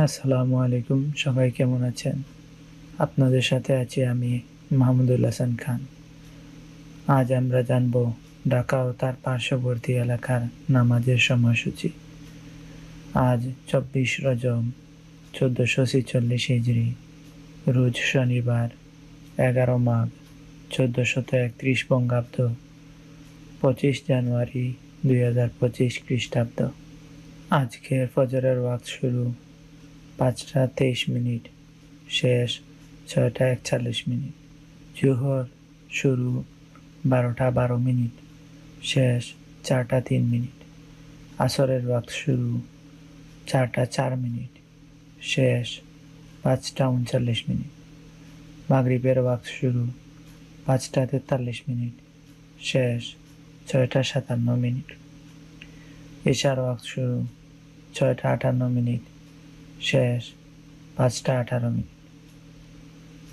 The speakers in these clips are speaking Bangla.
আসসালামু আলাইকুম, সবাই কেমন আছেন? আপনাদের সাথে আছি আমি মাহমুদুল হাসান খান। আজ আমরা জানব ঢাকা ও তার পার্শ্ববর্তী এলাকার নামাজের সময়সূচি। আজ চব্বিশ রজব, চোদ্দোশো ছেচল্লিশ হিজড়ি রোজ শনিবার, এগারো মাঘ চোদ্দোশত একত্রিশ বঙ্গাব্দ, পঁচিশ জানুয়ারি দুই হাজার পঁচিশ খ্রিস্টাব্দ। আজকের ফজরের ওয়াক্ত শুরু। পাঁচটা তেইশ মিনিট, শেষ ছয়টা একচল্লিশ মিনিট, জোহর শুরু বারোটা বারো মিনিট, শেষ চারটা তিন মিনিট, আসরের ওয়াক্ত শুরু চারটা চার মিনিট, শেষ পাঁচটা উনচল্লিশ মিনিট, মাগরিবের ওয়াক্ত শুরু পাঁচটা তেতাল্লিশ মিনিট, শেষ ছয়টা সাতান্ন মিনিট, এশার ওয়াক্ত শুরু ছয়টা আটান্ন মিনিট শেষ, পাঁচটা আঠারো মিনিট।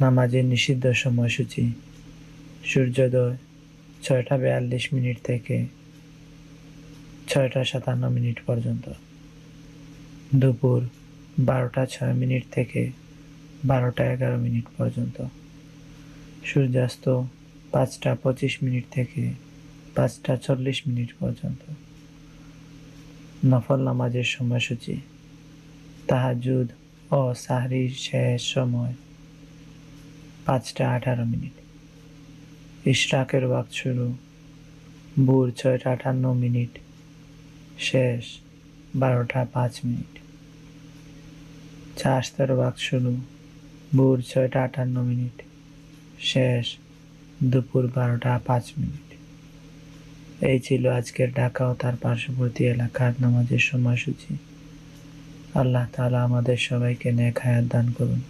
নামাজের নিষিদ্ধ সময়সূচি, সূর্যোদয়, ছয়টা বিয়াল্লিশ মিনিট থেকে ছয়টা সাতান্ন মিনিট পর্যন্ত। দুপুর বারোটা ছয় মিনিট থেকে বারোটা এগারো মিনিট পর্যন্ত। সূর্যাস্ত পাঁচটা পঁচিশ মিনিট থেকে পাঁচটা চল্লিশ মিনিট পর্যন্ত। নফল নামাজের সময়সূচি তাহাজুদ ও সাহরির শেষ সময়। পাঁচটা আঠারো মিনিট। ইশরাকের ওয়াক্ত শুরু। ভোর ছয়টা আটান্ন মিনিট। শেষ বারোটা পাঁচ মিনিট। চাষতের ওয়াক্ত শুরু। ভোর ছয়টা আটান্ন মিনিট। শেষ দুপুর বারোটা পাঁচ মিনিট। এই ছিল আজকের ঢাকা ও তার পার্শ্ববর্তী এলাকার নামাজের সময়সূচি। আল্লাহ তাআলা আমাদের সবাইকে নেক হায়াত দান করুন,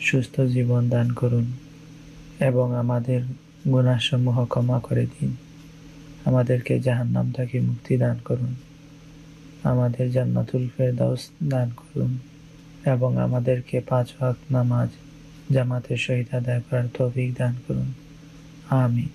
সুস্থ জীবন দান করুন এবং আমাদের গুণাসমূহ ক্ষমা করে দিন। আমাদেরকে জাহান্নাম থেকে মুক্তি দান করুন, আমাদের জান্নাতুল ফেরদাউস দান করুন এবং আমাদেরকে পাঁচ ওয়াক্ত নামাজ জামাতের সহিত আদায় করার তৌফিক দান করুন। আমিন।